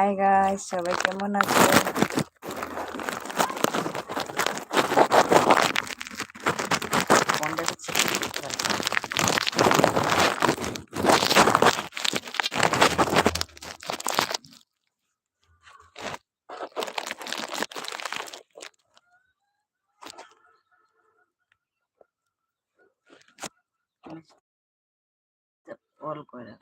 Hi guys সবাই কেমন আছে ফোনটা হচ্ছে অল করে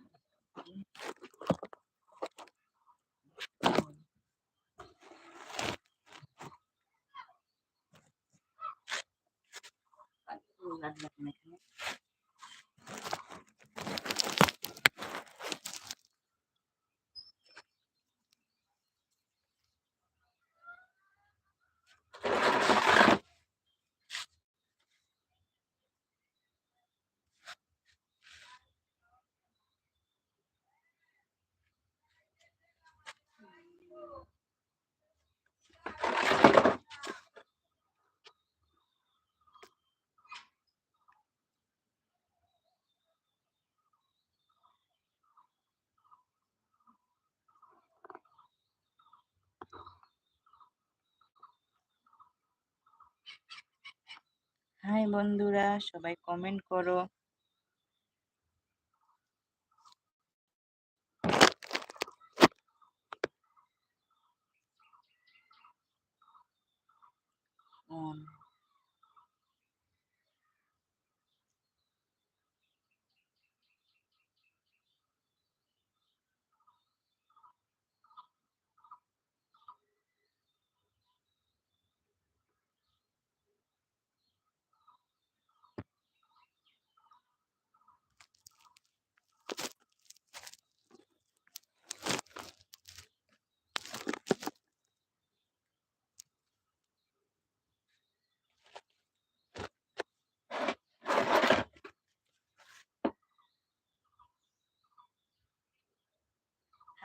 হাই বন্ধুরা সবাই কমেন্ট করো।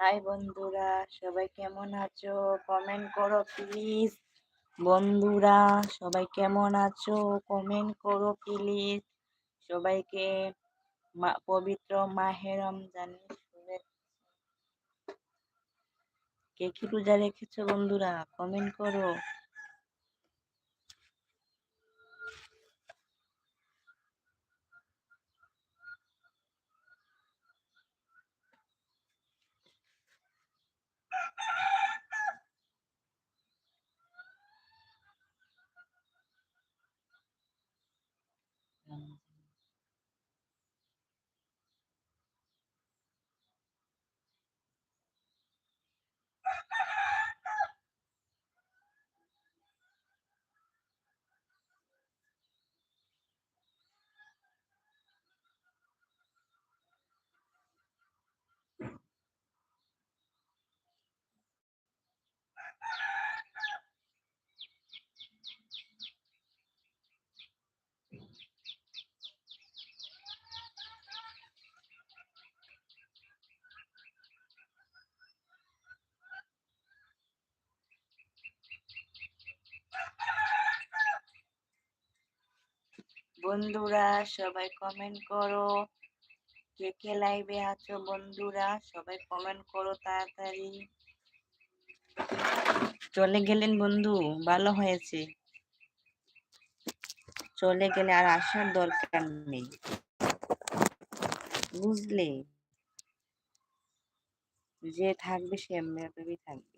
হাই বন্ধুরা, সবাই কেমন আছো? কমেন্ট করো প্লিজ বন্ধুরা, সবাই কেমন আছো? কমেন্ট করো প্লিজ সবাইকে পবিত্র মাহেরম রমজানের কে কি পূজা রেখেছো বন্ধুরা? কমেন্ট করো। no, no, no. বন্ধুরা, সবাই কমেন্ট করো। কে কে লাইভে আছো বন্ধুরা, সবাই কমেন্ট করো তাড়াতাড়ি। চলে গেলেন বন্ধু, ভালো হয়েছে। চলে গেলে আর আসার দরকার নেই। বুঝলে? যে থাকবে সে এমনি থাকবে।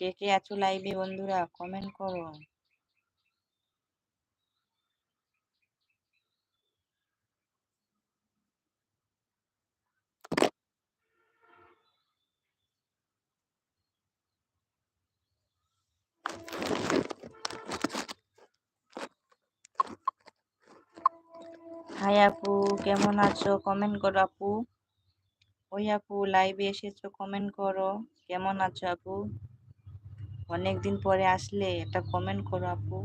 কে কে আছো লাইভে বন্ধুরা? কমেন্ট করো। হাই আপু, কেমন আছো? কমেন্ট করো আপু। ওই আপু লাইভে এসেছ কমেন্ট করো। কেমন আছো আপু? অনেকদিন পরে আসলে একটা কমেন্ট করো আপু।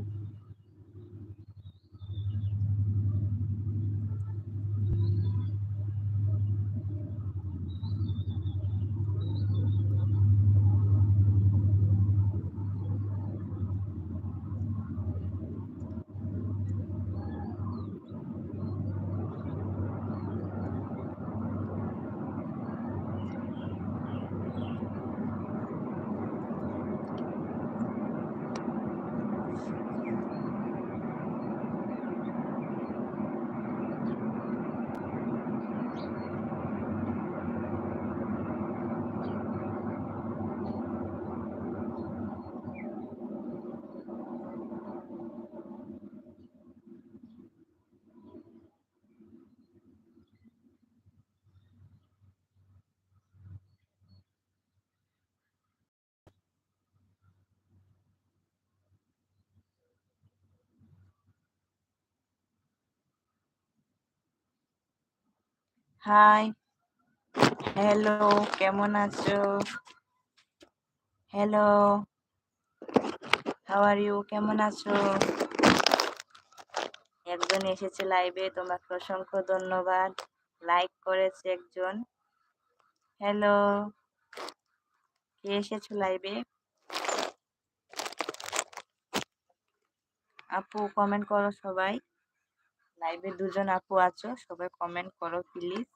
হাই হ্যালো কেমন আছো? হ্যালো হাউ আর ইউ কেমন আছো? একজন এসেছে লাইভে তোমাকে অসংখ্য ধন্যবাদ। লাইক করেছে একজন। হ্যালো কে এসেছ লাইভে আপু কমেন্ট করো সবাই। লাইভে দুজন আপু আছো, সবাই কমেন্ট করো প্লিজ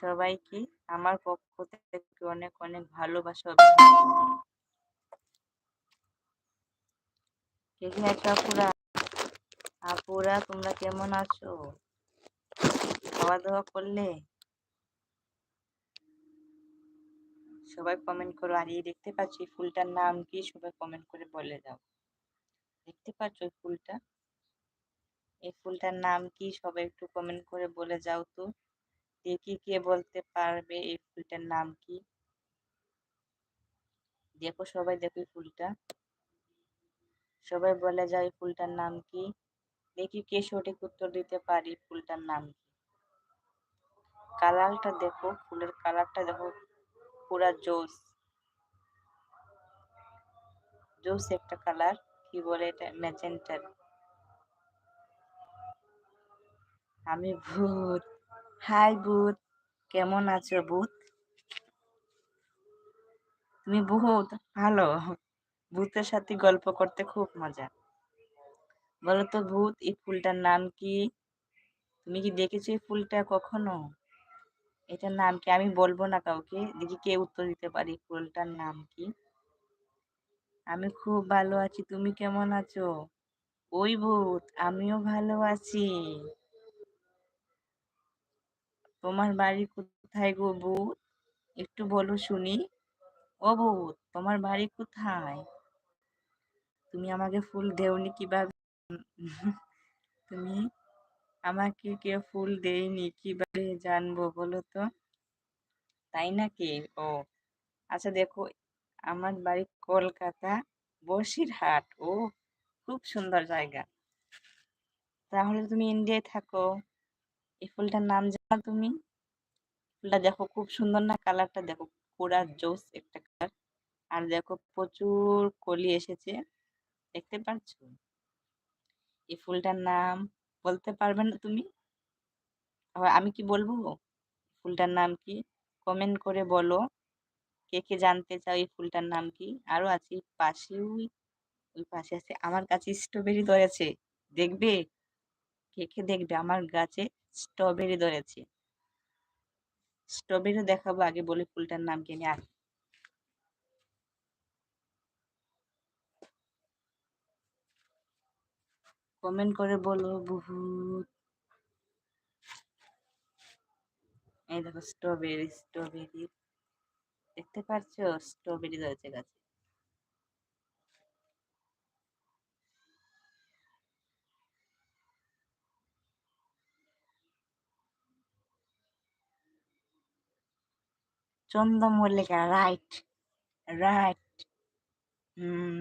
সবাইকে আমার পক্ষ থেকে অনেক অনেক ভালোবাসা আপুরা আপুরা তোমরা কেমন আছো? খাওয়া দাওয়া করলে? সবাই কমেন্ট করো, আর এই দেখতে পাচ্ছি ফুলটার নাম কি? সবাই কমেন্ট করে বলে দাও। দেখতে পাচ্ছ ফুলটা? এই ফুলটার নাম কি? সবাই একটু কমেন্ট করে বলে যাও তো। দেখি কে বলতে পারবে এই ফুলটার নাম কি? দেখো, সবাই দেখো এই ফুলটা। সবাই বলে যায় ফুলটার নাম কি? দেখি কে সঠিক উত্তর দিতে পারি ফুলটার নাম কি? কালারটা দেখো, ফুলের কালারটা দেখো পুরা জোস। জোস একটা কালার, কি বলে এটা? ম্যাজেন্টার আমি ভূত। হাই ভূত, কেমন আছো ভূত? তুমি ভূত? ভালো। ভূতের সাথে গল্প করতে খুব মজা। বলো তো ভূত, এই ফুলটার নাম কি? তুমি কি দেখেছ এই ফুলটা কখনো? এটার নাম কি? আমি বলব না কাউকে, দেখি কে উত্তর দিতে পারি ফুলটার নাম কি? আমি খুব ভালো আছি, তুমি কেমন আছো? ওই ভূত, আমিও ভালো আছি। তোমার বাড়ি কোথায় গো ভূত? একটু বলো শুনি। ও ভূত, তোমার বাড়ি কোথায়? তুমি আমাকে ফুল দেওনি কীভাবে? তুমি আমাকে কেউ ফুল দেয়নি কীভাবে জানব বলো তো? তাই নাকি? ও আচ্ছা দেখো, আমার বাড়ি কলকাতা, বসিরহাট। ও, খুব সুন্দর জায়গা। তাহলে তুমি ইন্ডিয়ায় থাকো। এই ফুলটার নাম জানো তুমি? ফুলটা দেখো খুব সুন্দর না? কালারটা দেখো পুরা জোস একটা কালার। আর দেখো প্রচুর কলি এসেছে, দেখতে পাচ্ছ এই ফুলটার নাম বলতে পারবে না তুমি? আবার আমি কি বলব? ফুলটার নাম কি? কমেন্ট করে বলো। কে কে জানতে চাও এই ফুলটার নাম কি? আরও আছে পাশে ওই ওই পাশে আছে। আমার কাছে স্ট্রবেরি ধরেছে দেখবে? কে কে দেখবে? আমার গাছে স্ট্রবেরি ধরেছে। স্ট্রবেরি দেখাবো আগে বলে ফুলটার নাম কিনে আমি কমেন্ট করে বলো বহুত। এই দেখো স্ট্রবেরি স্ট্রবেরি। দেখতে পাচ্ছ স্ট্রবেরি ধরেছে গাছে। চন্দ্রমল্লিকা রাইট রাইট হুম,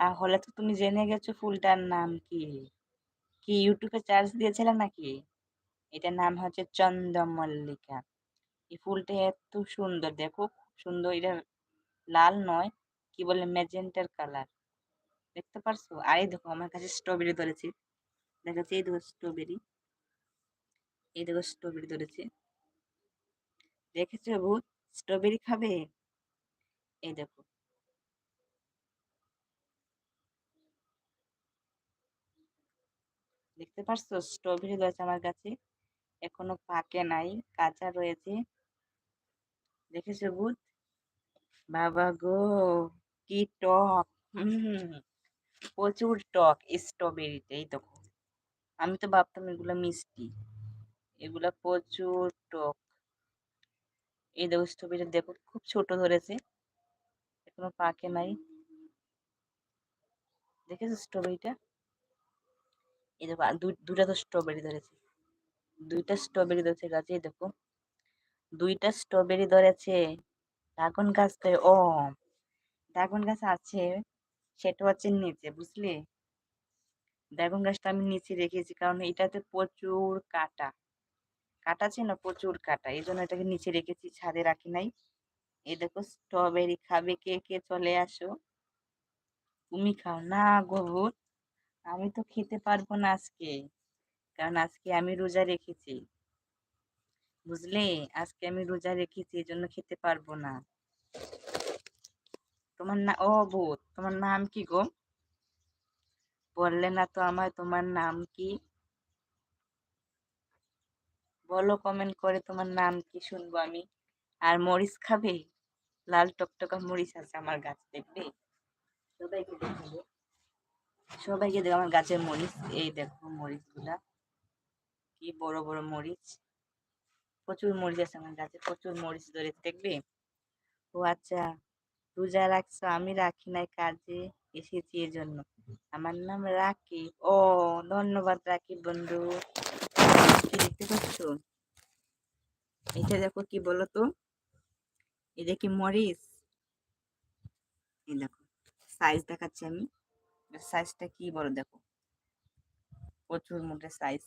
তাহলে তো তুমি জেনে গেছো ফুলটার নাম কি? কি ইউটিউবে চার্জ দিয়েছিলে নাকি? এটার নাম হচ্ছে চন্দ্রমল্লিকা এই ফুলটা এত সুন্দর, দেখো খুব সুন্দর, এটা লাল নয়, কি বলে ম্যাজেন্টার কালার দেখতে পারছ? আর এই দেখো, আমার কাছে স্ট্রবেরি ধরেছে। দেখাচ্ছে, এই দেখো স্ট্রবেরি এই দেখো স্ট্রবেরি ধরেছে। দেখেছ ভূত স্ট্রবেরি খাবে? এই দেখো। দেখতে পারছ? স্ট্রবেরি রয়েছে আমার কাছে। এখনও পাকে নাই, কাঁচা রয়েছে। দেখেছ ভূত বাবা গো, কি টক! প্রচুর টক স্ট্রবেরিতে, এই দেখো। আমি তো ভাবতাম এগুলো মিষ্টি। এগুলা প্রচুর টক। এই দেখো স্ট্রবেরি দেখো খুব ছোট ধরেছে। এখনও পাকে নাই। দেখেছ স্ট্রবেরিটা? এই দেখো দুটা তো স্ট্রবেরি ধরেছে। দুইটা স্ট্রবেরি ধরেছে, গাছে এই দেখো। দুইটা স্ট্রবেরি ধরেছে। ড্রাগন গাছ তো ও, ড্রাগন গাছ আছে সেটা হচ্ছে নিচে, বুঝলি? ড্রাগন গাছটা আমি নিচে রেখেছি, কারণ এটাতে প্রচুর কাটা। কাটা ছিল প্রচুর কাটা। এই জন্য এটাকে নিচে রেখেছি, ছাদে রাখি নাই। এই দেখো স্ট্রবেরি খাবে কে কে, চলে আসো। তুমি খাও। না গোবর আমি তো খেতে পারব না আজকে, কারণ আজকে আমি রোজা রেখেছি। বুঝলে? আজকে আমি রোজা রেখেছি এই জন্য খেতে পারব না। তোমার না, ও বোধ তোমার নাম কি গো? বললে না তো আমার তোমার নাম কি? বলো কমেন্ট করে তোমার নাম কি শুনব আমি। আর মরিচ খাবে? লাল টকটকা মরিচ আছে আমার গাছ দেখবে? সবাইকে দেখাবো। সবাইকে দেখো আমার গাছের মরিচ। এই দেখো মরিচগুলা কি বড় বড় মরিচ। প্রচুর মরিচ আছে আমার গাছে, প্রচুর মরিচ ধরে দেখবে? ও আচ্ছা রোজা রাখছো, আমি রাখি নাই কাজে, এসেছি এর জন্য আমার নাম রাকিব। ও, ধন্যবাদ রাকিব বন্ধু। দেখতে পাচ্ছ? এটা দেখো কি বলো তো এই দেখি মরিচ। এই দেখো সাইজ দেখাচ্ছি আমি। সাইজটা কি বলো দেখো। প্রচুর মোটে সাইজ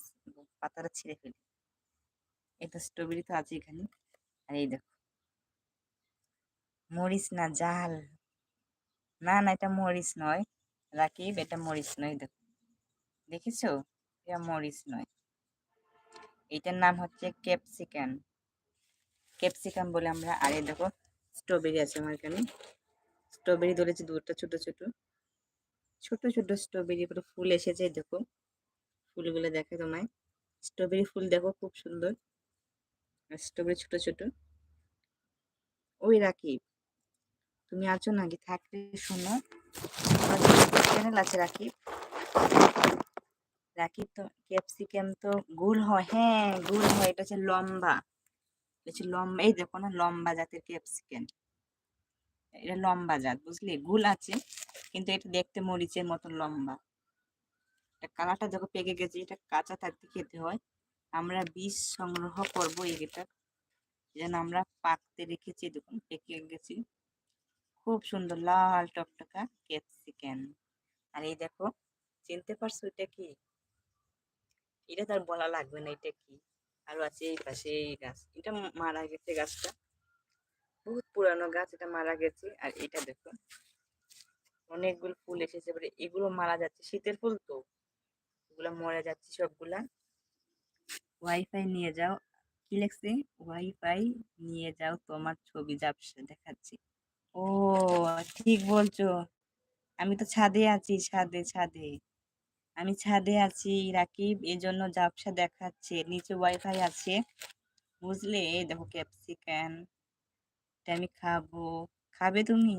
পাতাটা ছিঁড়ে ফেলি। এটা স্ট্রবেরি তো আছে এখানে। আর এই দেখো, মরিচ না জাল। না না, এটা মরিচ নয়। রাকিব, এটা মরিচ নয়, দেখো। দেখেছ? এটা মরিচ নয়। এটার নাম হচ্ছে ক্যাপসিকান ক্যাপসিকাম বলে আমরা, আর এই দেখো, স্ট্রবেরি আছে আমার এখানে। স্ট্রবেরি ধরেছে দুটো ছোট ছোট। ছোট ছোট স্ট্রবেরি পুরো ফুল এসেছে দেখো। ফুলগুলো দেখে তোমায়। স্ট্রবেরি ফুল দেখো, খুব সুন্দর। আর স্ট্রবেরি ছোট ছোট। ওই রাকিব, তুমি আছো নাকি? থাকলে শোনো। চ্যানেল আছে রাকিব। রাকিব তো ক্যাপসিকাম তো গুল হয় হ্যাঁ গুল হয়, এটা হচ্ছে লম্বা, এটা হচ্ছে লম্বা, এই দেখো না, লম্বা জাতের ক্যাপসিকাম এটা লম্বা জাত, বুঝলি? গুল আছে, কিন্তু এটা দেখতে মরিচের মতন লম্বা। এটা কালারটা দেখো পেকে গেছে, এটা কাঁচা থাকতে খেতে হয়। আমরা বীজ সংগ্রহ করব এটা যেন আমরা পাকতে রেখেছি, দেখুন, পেকে গেছি। খুব সুন্দর, লাল টকটকা ক্যাপসিকাম আর এই দেখো, চিনতে পারছ এটা কি? এটা তার বলা লাগবে না, এটা কি? আরও আছে এই পাশে এই গাছ। এটা মারা গেছে গাছটা। বহুত পুরানো গাছ, এটা মারা গেছে। আর এটা দেখো, অনেকগুলো ফুল এসেছে। এবারে এগুলো মারা যাচ্ছে। শীতের ফুল তো। এগুলো মরে যাচ্ছে সবগুলা। ওয়াইফাই নিয়ে যাও। কি লেখছে? ওয়াইফাই নিয়ে যাও, তোমার ছবি যাবসে দেখাচ্ছি। ও, ঠিক বলছো। আমি তো ছাদে আছি, ছাদে ছাদে। আমি ছাদে আছি, রাকিব এই জন্য জাপসা দেখাচ্ছে, নিচে ওয়াইফাই আছে। বুঝলে? এই দেখো ক্যাপসিকান এটা আমি খাব। খাবে তুমি?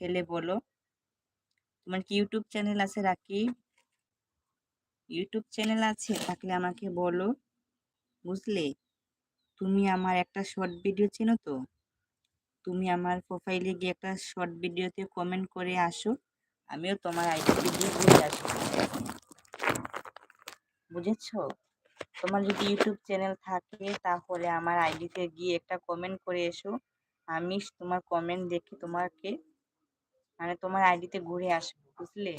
খেলে বলো। তোমার কি ইউটিউব চ্যানেল আছে, রাকিব? ইউটিউব চ্যানেল আছে? থাকলে আমাকে বলো। বুঝলে? তুমি আমার একটা শর্ট ভিডিও চেনো তো? তুমি আমার প্রোফাইলে গিয়ে একটা শর্ট ভিডিওতে কমেন্ট করে আসো। আমিও তোমার আইডিতে গিয়ে ঘুরে আসব। বুঝেছ? তোমার যদি ইউটিউব চ্যানেল থাকে, তাহলে আমার আইডিতে গিয়ে একটা কমেন্ট করে এসো। আমি তোমার কমেন্ট দেখে তোমাকে মানে তোমার আইডিতে ঘুরে আসব, বুঝলে?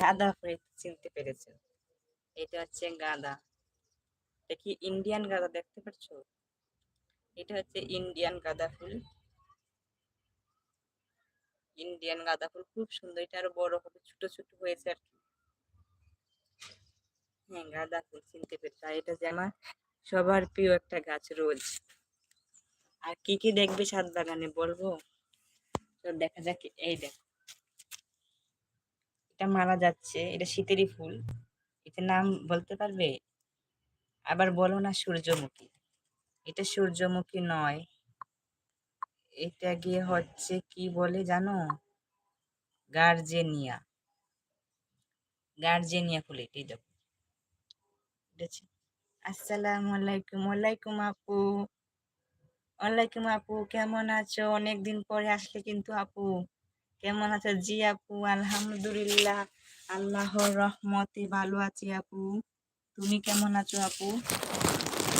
গাঁদা ফুল চিনতে পেরেছ। এটা হচ্ছে গাঁদা দেখি ইন্ডিয়ান গাঁদা দেখতে পাচ্ছ এটা হচ্ছে ইন্ডিয়ান গাঁদা ফুল। ইন্ডিয়ান গাঁদা ফুল খুব সুন্দর। এটা আরও বড় হবে, ছোট ছোট হয়েছে আর কি। হ্যাঁ গাঁদা ফুল চিনতে পেরেছি। এটা যে আমার সবার প্রিয় একটা গাছ রোজ। আর কি কি দেখবে সাত বাগানে বলব? তো দেখা যাক, এই দেখ। এটা মারা যাচ্ছে, এটা শীতেরই ফুল। এটার নাম বলতে পারবে? আবার বলো না সূর্যমুখী। এটা সূর্যমুখী নয়। এটা গিয়ে হচ্ছে কি বলে জানো? গার্জেনিয়া। গার্জেনিয়া ফুল এটাই দেখো। আসসালামু আলাইকুম, ওয়ালাইকুম আপু। ওয়ালাইকুম আপু, কেমন আছো? অনেকদিন পরে আসলে কিন্তু আপু। কেমন আছো জি আপু? আলহামদুলিল্লাহ, আল্লাহর রহমতে ভালো আছি আপু। তুমি কেমন আছো আপু?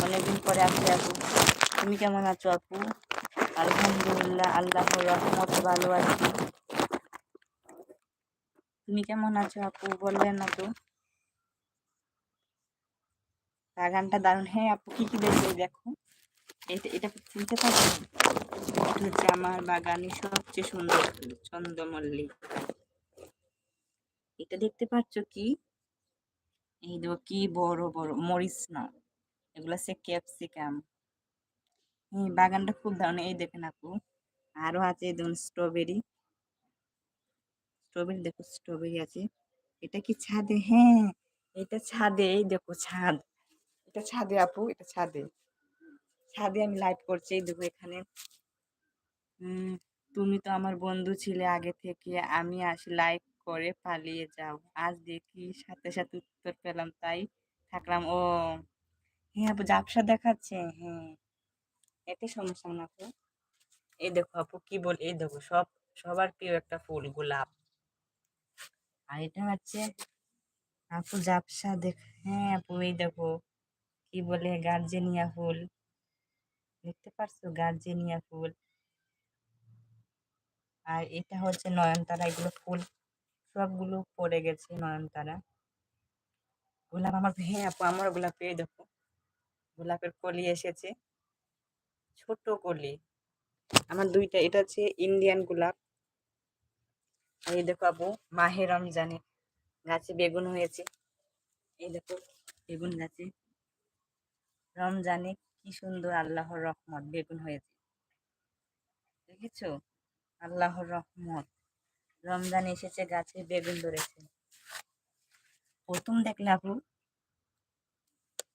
অনেকদিন পরে আসলে আপু। তুমি কেমন আছো আপু? আলহামদুলিল্লাহ, আল্লাহর রহমতে ভালো আছি। তুমি কেমন আছো আপু? বললেন না তো বাগানটা দারুণ। হ্যাঁ আপু, কি কি দেখবে দেখো? এটা এটা চিনতে পারছ এটা হচ্ছে আমার বাগানে সবচেয়ে সুন্দর চন্দ্রমল্লিক। এটা দেখতে পাচ্ছ কি? এই দেখো কি বড় বড় মরিচ না এগুলো হচ্ছে ক্যাপসিকাম। হ্যাঁ বাগানটা খুব দারুণ। এই দেখেন আপু, আরও আছে দেখুন স্ট্রবেরি স্ট্রবেরি দেখো স্ট্রবেরি আছে। এটা কি ছাদে? হ্যাঁ এটা ছাদে, এই দেখো ছাদ। এটা ছাদে আপু, এটা ছাদে। ছাদে আমি লাইভ করছি, এই দেখো এখানে। তুমি তো আমার বন্ধু ছিলে আগে থেকে, আমি আসি লাইক করে পালিয়ে যাও। আজ দেখি সাথে সাথে উত্তর পেলাম, তাই থাকলাম। ও হ্যাঁ আপু, ঝাপসা দেখাচ্ছে হ্যাঁ। এতে সমস্যা না আপু এই দেখো আপু কি বল, এই দেখো সব, সবার প্রিয় একটা ফুল, গোলাপ। আর এটা হচ্ছে আপু ঝাপসা দেখ হ্যাঁ আপু এই দেখো। কি বলে, গার্জেনিয়া ফুল। দেখতে পারছ? গার্জেনিয়া ফুল। আর এটা হচ্ছে নয়নতারা, এগুলো ফুল, সবগুলো পড়ে গেছে নয়নতারা। গোলাপ আমার হ্যাঁ আপু আমার গোলাপ এই দেখো। গোলাপের কলি এসেছে। ছোট কলি। আমার দুইটা, এটা হচ্ছে ইন্ডিয়ান গোলাপ এই দেখো আপু, মাহে রমজানে গাছে বেগুন হয়েছে। এই দেখো, বেগুন গাছে। রমজানে কি সুন্দর আল্লাহর রহমত, বেগুন হয়েছে। দেখেছ? আল্লাহর রহমত। রমজান এসেছে, গাছে বেগুন ধরেছে। প্রথম দেখলে আপু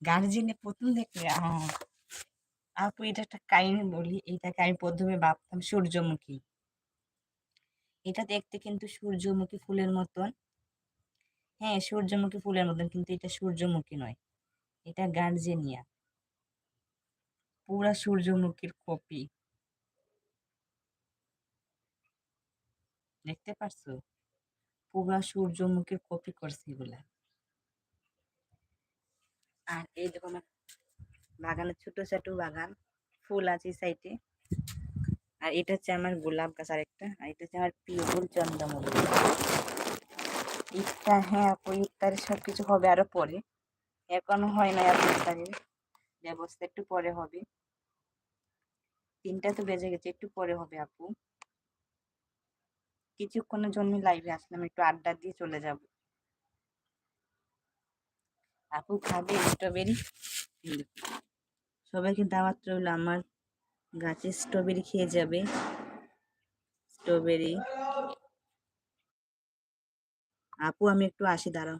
গার্জেনে প্রথম দেখলে আপু এটা একটা কাহিনী বলি এটাকে আমি প্রথমে ভাবতাম সূর্যমুখী। এটা দেখতে কিন্তু সূর্যমুখী ফুলের মতন। হ্যাঁ সূর্যমুখী ফুলের মতন, কিন্তু এটা সূর্যমুখী নয়। এটা গার্জেনিয়া। পুরা সূর্যমুখীর কপি। দেখতে পারছ? পুরা সূর্যমুখীর কপি করছে এগুলা। আর এই দেখো আমার বাগানের ছোট ছোট বাগান, ফুল আছে সাইডে আর এটা হচ্ছে আমার গোলাপ গাছ আরেকটা, আর এটা হচ্ছে আমার প্রিয় ফুল চন্দ্রমল্লিক। ইফতার হ্যাঁ আপু ইফতারের সব কিছু হবে আরও পরে। এখনও হয় না আপু ইফতারের। ব্যবস্থা একটু পরে হবে। তিনটা তো বেজে গেছে, একটু পরে হবে আপু। কিছুক্ষণের জন্য লাইভে আসলাম, একটু আড্ডা দিয়ে চলে যাব। আপু খাবে স্ট্রবেরি সবাইকে দাওয়াত রইল আমার গাছে স্ট্রবেরি খেয়ে যাবে। স্ট্রবেরি আপু আমি একটু আসি দাঁড়াও।